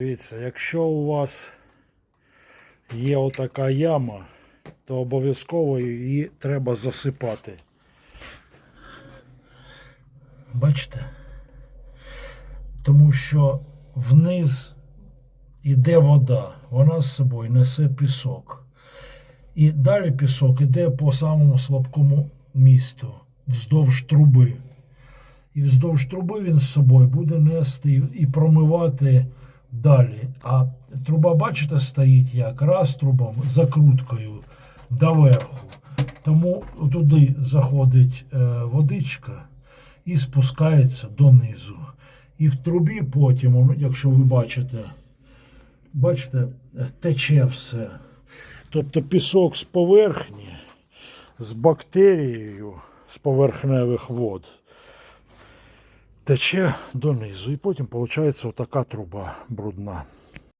Дивіться, якщо у вас є отака яма, то обов'язково її треба засипати. Бачите? Тому що вниз іде вода, вона з собою несе пісок. І далі пісок іде по самому слабкому місту, вздовж труби. І вздовж труби він з собою буде нести і- промивати далі. А труба, бачите, стоїть як раструбом, закруткою доверху. Тому туди заходить е, водичка і спускається донизу. І в трубі потім, якщо ви бачите, бачите, тече все. Тобто пісок з поверхні, з бактерією з поверхневих вод тече донизу. І потім виходить отака труба брудна.